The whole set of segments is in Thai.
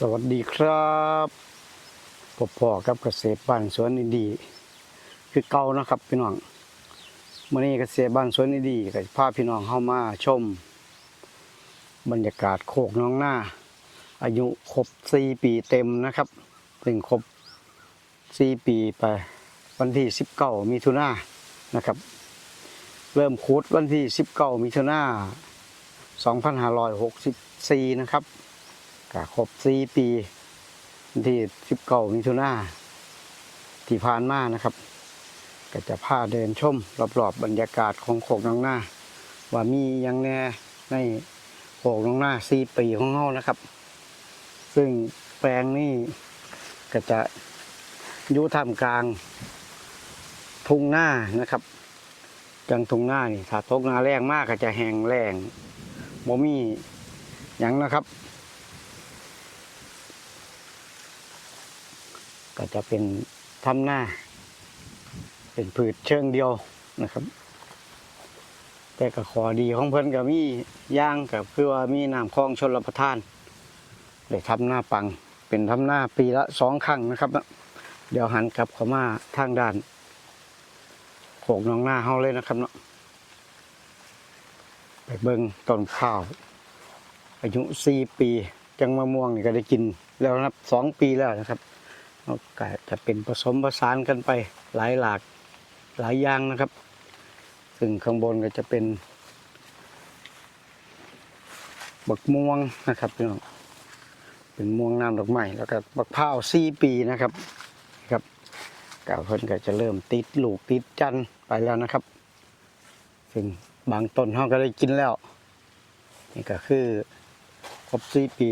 สวัสดีครับพบพ่อกับเกษตรบ้านสวนอินดีคือเก่านะครับพี่น้องเมื่อนี้เกษตรบ้านสวนอินดีก็จะพาพี่น้องเข้ามาชม บรรยากาศโคกน้องหน้า อายุครบสี่ปีเต็มนะครับถึงครบสี่ปีไปวันที่สิบเก้ามิถุนานะครับ เริ่มคูดวันที่สิบเก้ามิถุนาสองพันห้าร้อยหกสิบสี่นะครับ ก็ครบสี่ปีที่สิบเก้ามิถุนาที่ผ่านมานะครับ ก็จะพาเดินชมรอบๆบบรรยากาศของโขกน้องหน้า ว่ามียังแน่ในโขกน้องหน้าสี่ปีของเฮานะครับ ซึ่งแปลงนี้ก็จะอยู่ท่ามกลาง ทุ่งหน้านะครับ จังทุ่งหน้านี่ถ้าตกนาแรงมากก็จะแห้งแรงบ่มีหยังนะครับ ก็จะเป็นทำหน้า เป็นพืชเชิงเดียวนะครับ แต่ก็ขอดีของเพิ่อนก็มีย่างกับคือว่ามีน้ำคลองชนรับประทานได้ทำหน้าปัง เป็นทำหน้าปีละสองครั้งนะครับ เดี๋ยวหันกลับเข้ามาทางด้านโขกน้องหน้าเฮาเลยนะครับเนาะไปเบิ่งต้นข้าว อายุสี่ปี จังมะม่วงนี่ก็ได้กิน แล้วนับสองปีแล้วนะครับ ก็จะเป็นผสมผสานกันไปหลายหลากหลายอย่างนะครับ ซึ่งข้างบนก็จะเป็นบักม่วงนะครับพี่น้องเป็นม่วงน้ำดอกไม้แล้วก็บักพร้าวสี่ปีนะครับครับกาวเพิ่นก็จะเริ่มติดลูกติดจันไปแล้วนะครับ ซึ่งบางต้นเขาก็ได้กินแล้ว นี่ก็คือครบสี่ปี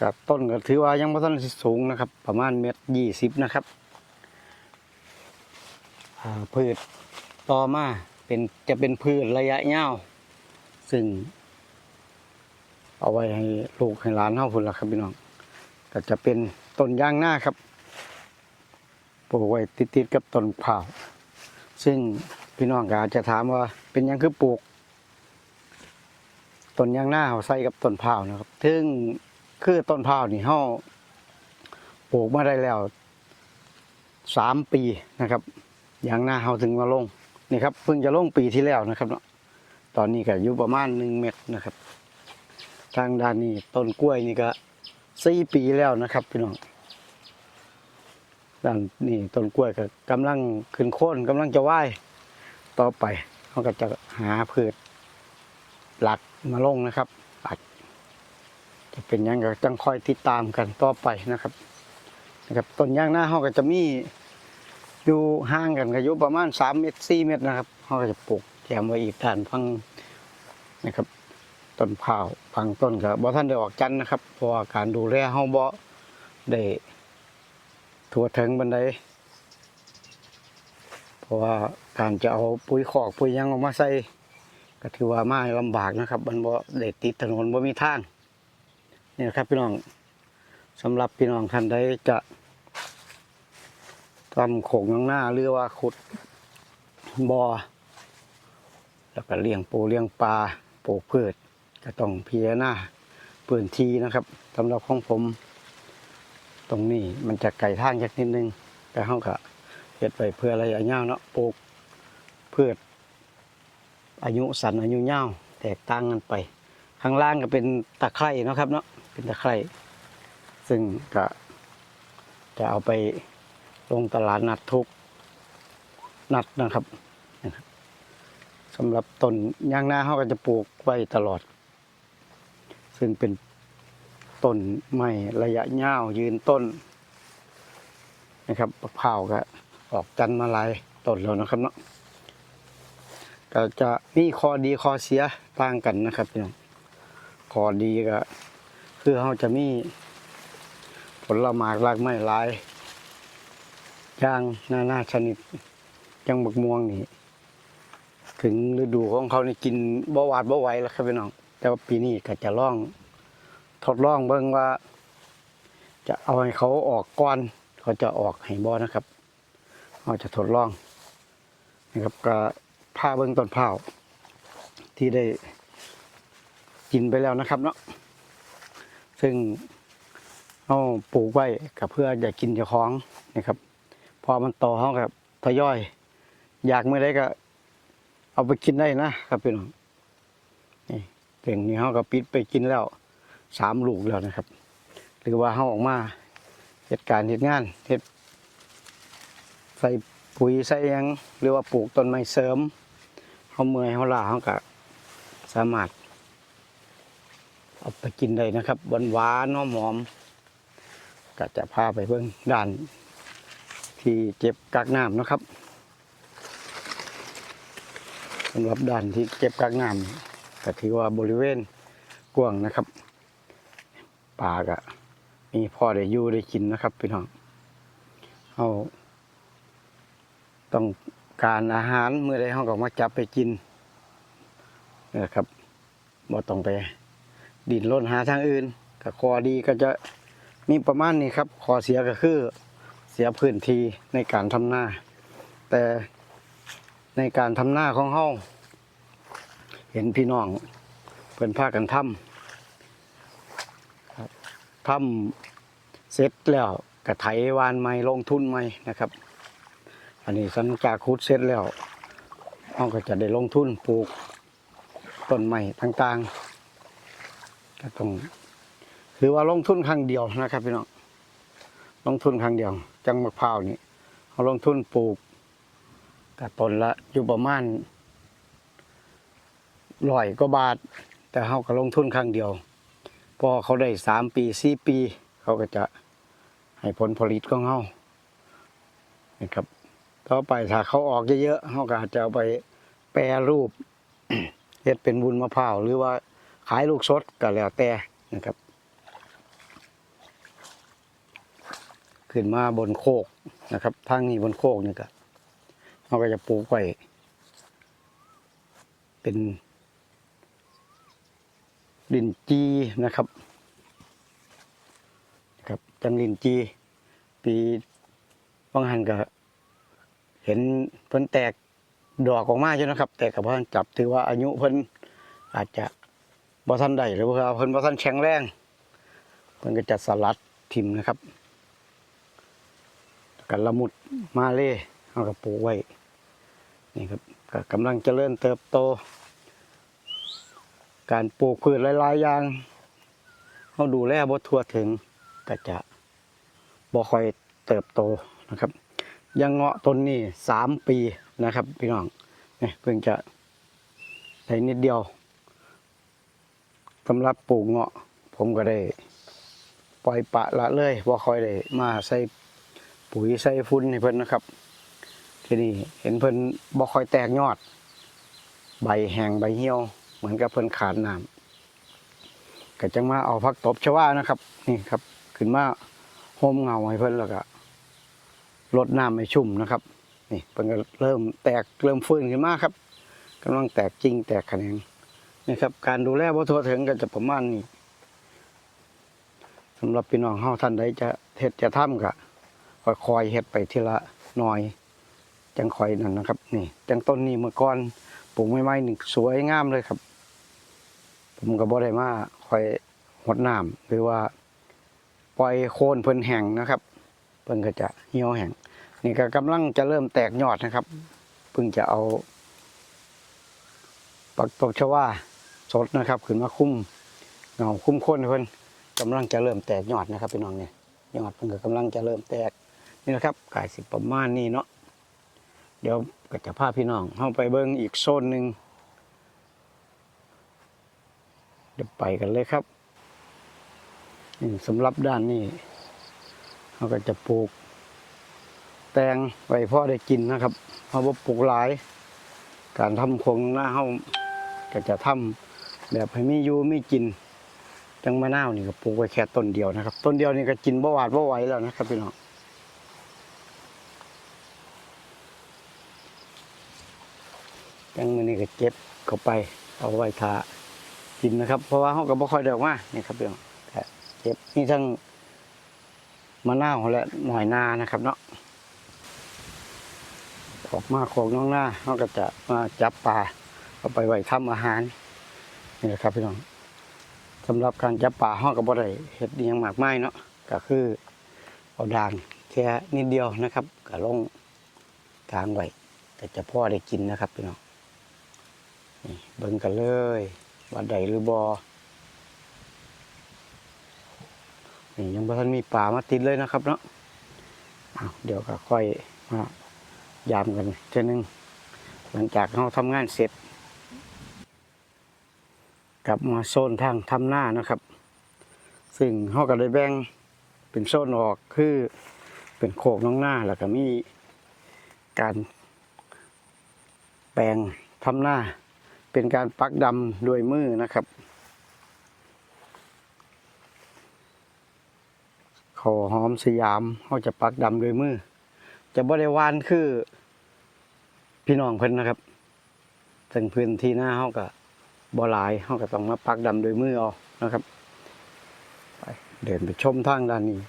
กับต้นก็ถือว่ายังไม่ต้นสูงนะครับ ประมาณเมตรยี่สิบนะครับพืชต่อมาเป็นจะเป็นพืชระยะยาวซึ่ง เอาไว้ให้ลูกให้หลานเฮาพุ่นละครับพี่น้องก็จะเป็นต้นยางหน้าครับปลูกไว้ติดๆกับต้นเผาซึ่งพี่น้องก็อาจจะถามว่าเป็นยังคือปลูกต้นยางหน้าเอาใส่กับต้นเผานะครับ ซึ่ง คือต้นพร้าวนี่เฮาปลูกมาได้แล้วสามปีนะครับ อย่างหน้าเฮาถึงมาลงนี่ครับเพิ่งจะลงปีที่แล้วนะครับเนาะตอนนี้ก็อยู่ประมาณหนึ่งเมตรนะครับ ทางด้านนี้ต้นกล้วยนี่ก็สี่ปีแล้วนะครับพี่น้องด้านนี่ต้นกล้วยก็กำลังขึ้นโค่นกำลังจะไหวต่อไปเขาก็จะหาพืชหลักมาลงนะครับ จะเป็นยังก็ต้องคอยติดตามกันต่อไปนะครับ นะครับต้นยางหน้าเขาก็จะมีอยู่ห่างกันก็อยู่ประมาณสามเมตรสี่เมตรนะครับเขาก็จะปลูกแถมไว้อีกด้านฟังนะครับต้นเผาวฟังต้นก็บ่ท่านได้ออกจันนะครับเพราะว่าการดูแลเขาบ่ได้ทั่วถึงบันไดเพราะว่าการจะเอาปุ๋ยขอกปุ๋ยยังออกมาใส่ก็ถือว่ามาลำบากนะครับ มันบ่ได้ติดถนนบ่มีทาง นี่นะครับพี่น้องสำหรับพี่น้องท่านใดจะทำโขงน้างหน้าหรือว่าขุดบอ่อแล้วก็เลี้ยงปูเลี้ยงปลาปลูกพืชก็ต้องพิจารณาพื้นที่นะครับสำหรับของผม ตรงนี้มันจะไกลทางจากนิดนึงแต่เขาก็เฮ็ดไปเพื่อระยะยาวเนาะปลูกพืช อายุสั้นอายุยาแตกต่างกันไป ข้างล่างก็เป็นตะไคร่นะครับเนาะ เป็นตะไคร่ซึ่งก็จะเอาไปลงตลาดนัดทุกนัดนะครับสำหรับต้นยางนาเขาก็จะปลูกไว้ตลอด ซึ่งเป็นต้นไม้ระยะยาวยืนต้นนะครับมะพร้าวก็ออกจันมาหลายต้นแล้วนะครับเนาะก็จะมีข้อดีข้อเสียต่างกันนะครับพี่น้องข้อดีก็ คือเขาจะมีผลไม้รากไม้หลายอย่างนานาชนิดอยังบักม่วงนี่ถึงฤดูของเขานี่กินบ่หวาดบ่ไหวแล้วครับพี่น้อง แต่ว่าปีนี้ก็จะล่องทดลองเบิ่งว่า จะเอาให้เขาออกก่อนเขาจะออกให้บ่นะครับเราจะทดลองนะครับก็ผ้าเบิ่งต้นเผาที่ได้กินไปแล้วนะครับเนาะ ซึ่งเอาปลูกไว้กับเพื่ออยากกินเจ้าของนะครับ พอมันโตเขากับทยอย อยากเมื่อไรก็ เอาไปกินได้นะครับพี่น้องนี่เต่งนี้เขาก็ปิดไปกินแล้วสามลูกแล้วนะครับ หรือว่าเขาออกมาเหตุการณ์เหตุงานเหตุใส่ปุ๋ยใส่ยังหรือว่าปลูกต้นไม้เสริมเขาเมื่อยเขาลาเขาก็สามารถ เอาไปกินได้นะครับหวานหวานหอมหอมก็จะพาไปเบิ่งด้าน ที่เจ็บกักน้ำนะครับสำหรับด้านที่เจ็บกักน้ำก็ถือว่าบริเวณกว้างนะครับป่าก็มีพอได้อยู่ได้กินนะครับพี่น้องเอาต้องการอาหารเมื่อใดเขาก็มาจับไปกินนะครับบ่ต้องไป ดินล้นหาทางอื่นก็คอดีก็จะมีประมาณนี้ครับคอเสียก็คือเสียพื้นที่ในการทำหน้า แต่ในการทำหน้าของเฮาเห็นพี่น้องเพิ่นพากันทำทำเสร็จแล้วกระไถวานใหม่ลงทุนใหม่นะครับ อันนี้สังจากคุดเสร็จแล้วเฮาก็จะได้ลงทุนปลูกต้นไม้ต่างๆ ก็ต้องถือว่าลงทุนครั้งเดียวนะครับพี่น้องลงทุนครั้งเดียว จังมะพร้าวนี่เขาลงทุนปลูกกับต้นละอยู่ประมาณร้อยกว่าบาท แต่เขาก็ลงทุนครั้งเดียว พอเขาได้สามปีสี่ปี เขาก็จะให้ผลผลิตของเขานะครับต่อไปถ้าเขาออกเยอะๆเขาก็อาจจะเอาไปแปรรูปเฮ็ดเป็นวุ้นมะพร้าวหรือว่า ขายลูกสดก็แล้วแต่นะครับ ขึ้นมาบนโคกนะครับทางนี้บนโคกนี่ก็เราก็จะปลูกไว้เป็นลินจีนะครับครับจังลินจี ปีบางหันก็ เห็นเพิ่นแตกดอกออกมาใช่นะครับ แต่กับเพิ่นจับถือว่าอายุเพิ่นอาจจะ บ่ทันได้หรือว่าเพิ่นบ่ทันแข็งแรงเพิ่นก็จะสลัดทิมนะครับกันละมุดมาเล่เอากับปลูกไว้นี่ครับก็กำลังเจริญเติบโต การปลูกพืชหลายๆอย่างเขาดูแลบ่ทั่วถึงก็จะบ่ค่อยเติบโตนะครับ ยังเงาะต้นนี้สามปีนะครับพี่น้องนี่เพิ่งจะได้นิดเดียว สำหรับปลูกเงาะ ผมก็ได้ ปล่อยปะละเลยบ่ค่อยได้มาใส่ปุ๋ยใส่ฟุ้นให้เพิ่นนะครับ ทีนี้เห็นเพิ่นบ่ค่อยแตกยอด ใบแห้งใบเหี่ยว เหมือนกับเพิ่นขาดน้ำก็จังมาเอาพักตบชวานะครับ นี่ครับ ขึ้นมาโฮมเงาให้เพิ่นแล้วก็ลดน้ำให้ชุ่มนะครับ นี่เพิ่นก็เริ่มแตกเริ่มฟื้นขึ้นมาครับกำลังแตกจริงแตกแขนง นี่ครับ การดูแลบ่ทั่วถึงก็จะประมาณนี้สำหรับพี่น้องเฮาท่านใดจะเฮ็ดจะทำก็ค่อยๆเฮ็ดไปทีละหน่อย จังค่อยนั่นนะครับ นี่จังต้นนี้เมื่อก่อนปลูกใหม่ๆนี่สวยงามเลยครับ ผมก็บ่ได้มาค่อยหดน้ำหรือว่า ปล่อยโคนเพิ่นแห้งนะครับ เพิ่นก็จะเหี่ยวแห้งนี่ก็กำลังจะเริ่มแตกยอดนะครับเพิ่งจะเอาปักตบชวา สดนะครับขึ้นมาคุ้มเงาคุ้มโคนให้เพิ่นกำลังจะเริ่มแตกยอดนะครับพี่น้องเนี่ยยอดมันก็กำลังจะเริ่มแตกนี่นะครับกายสิประมาณนี้เนาะเดี๋ยวก็จะพาพี่น้องเข้าไปเบิ้งอีกโซนหนึ่งเดี๋ยวไปกันเลยครับสำหรับด้านนี้เราก็จะปลูก แตงไว้พ่อได้กินนะครับเพราะว่าปลูกหลาย การทำโครงหน้าเฮาก็จะทำ แบบให้มีอยู่มีกินจังมะนาวนี่ก็ปลูกไว้แค่ต้นเดียวนะครับ ต้นเดียวนี่ก็กินบ่หวาดบ่ไหวแล้วนะครับพี่น้องจังมือนี่ก็เก็บเข้าไปเอาไว้ทากินนะครับ เพราะว่าเขาก็บ่ค่อยได้ออกมานี่ครับพี่น้องเก็บนี่ทั้งมะนาวและหน่อยนานะครับ เนาะออกมาของน้องหน้าเขาก็จะมาจับปลาเอาไปไว้ทำอาหาร นี่แหละครับพี่น้องสำหรับการจับป่าห้องกับบ่ได้เห็ดยังหมากไมายเนาะก็คือเอาด่างแค่นิดเดียวนะครับก็ลงกลางไว้แต่จะพ่อได้กินนะครับพี่น้องนี่เบิ่งกันเลยว่าใดหรือบอนี่ยังบ่ทันมีป่ามาติดเลยนะครับเนาะอ้าเดี๋ยวก็ค่อยมายามกันเท่านึงหลังจากเราทำงานเสร็จ กลับมาโซนทางทำหน้านะครับ ซึ่งเขาก็ได้แบ่งเป็นโซนออกคือเป็นโคกน้องหน้าแล้วก็มีการแปลงทำหน้า เป็นการปักดำด้วยมือนะครับขาวหอมสยามเขาจะปักดำด้วยมือ จะบริวานคือพี่น้องเพิ่นนะครับถึงพื้นที่หน้าเขาก็ บ่หลายเขาก็ต้องมาปักดำโดวยมือเอานะครับไปเดินไปชมทางด้านนี้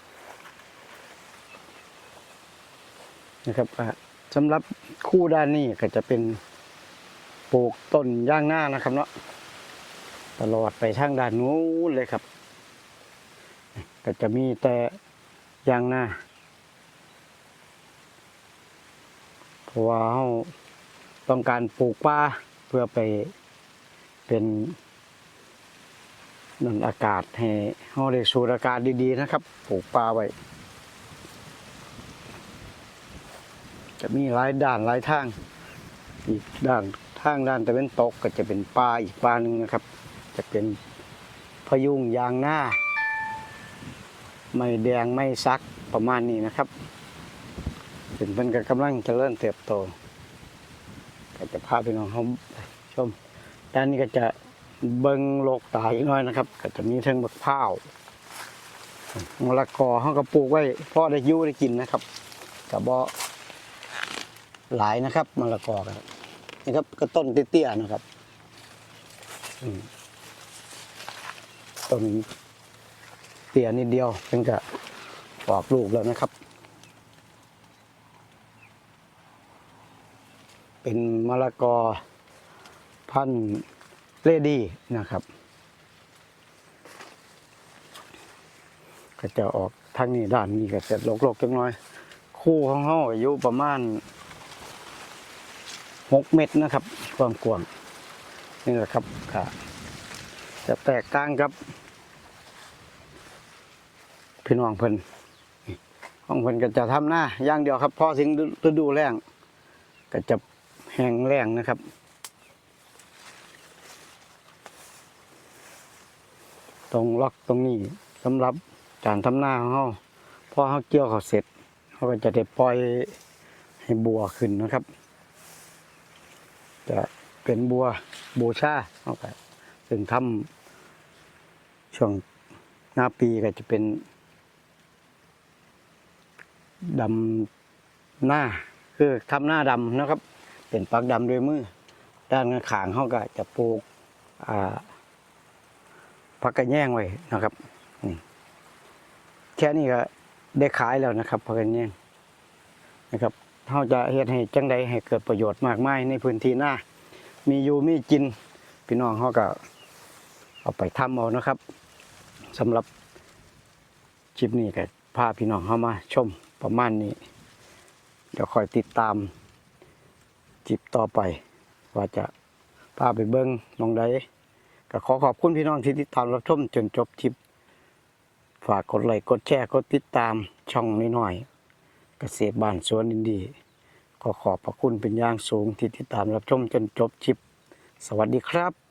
นะครับสำหรับคู่ด้านนี้ก็จะเป็นปลูกต้นย่างหน้านะครับเนาะตลอดไปทางด้านนู้นเลยครับ ก็จะมีแต่ย่างหน้าเพราะว่าเราต้องการปลูกป่าเพื่อไป เป็นนั่นอากาศให้เราได้สูดอากาศดีๆนะครับปลูกปลาไว้ จะมีหลายด้านหลายทาง อีกด้านทางด้านตะเวนตกก็จะเป็นปลาอีกปลาหนึ่งนะครับ จะเป็นพยุงยางหน้า ไม่แดงไม่ซักประมาณนี้นะครับเป็นเป็นกำลังจเจริญเติบโตก็จะพาไปน้องเขาชม ด้านนี้ก็จะเบิงโลกตายอีกหน้อยนะครับ ก็จะมีเทิงบักพร้าวมะละกอเขาก็ปลูกไว้พ่อได้ยูได้กินนะครับกับบอหลายนะครับมะละกอครับนี่ครับก็ต้นเตี้ยๆนะครับต้นเตี้ยนิดเดียวเพิ่งจะออกลูกแล้วนะครับ เป็นมะละกอ พันธุ์เลดี้นะครับ ก็จะออกทางนี้ด้านนี้ก็จะโลกๆจังน้อย คู่ของเขาอายุประมาณหกเมตรนะครับ ความกว้างนี่แหละครับค่ะ จะแตกต่างกับ พี่น้องเพิ่นนี่ของเพิ่นก็จะทำหน้าอย่างเดียวครับพอถึงฤดูแล้งก็จะแห้งแล้งนะครับ ตรงล็อกตรงนี้สำหรับการทำหน้าของเขาพอเขาเกี่ยวเขาเสร็จเขาก็จะได้ปล่อยให้บัวขึ้นนะครับ จะเป็นบัวบูชาเขาก็ถึงทำช่วงหน้าปีก็จะเป็นดำหน้าคือทำหน้าดำนะครับ เป็นปักดำด้วยมือ ด้านข้างเขาก็จะปลูกอ่า พักกระแย่งไว้นะครับนี่แค่นี้ก็ได้ขายแล้วนะครับพักกระแย่งนะครับเขาจะเฮ็ดให้จังใดให้เกิดประโยชน์มากมายในพื้นที่หน้า มีอยู่มีกิน พี่น้องเขาก็เอาไปทำเอานะครับสำหรับคลิปนี้ก็พาพี่น้องเข้ามาชมประมาณนี้ เดี๋ยวคอยติดตามคลิปต่อไป ว่าจะพาไปเบิ้งมองใด ก็ขอขอบคุณพี่น้องที่ติดตามรับชมจนจบทิป ฝากกดไลค์กดแชร์กดติดตามช่องน้อยๆเกษตรบ้านสวนอินดีขอขอบพระคุณเป็นอย่างสูงที่ติดตามรับชมจนจบทิป สวัสดีครับ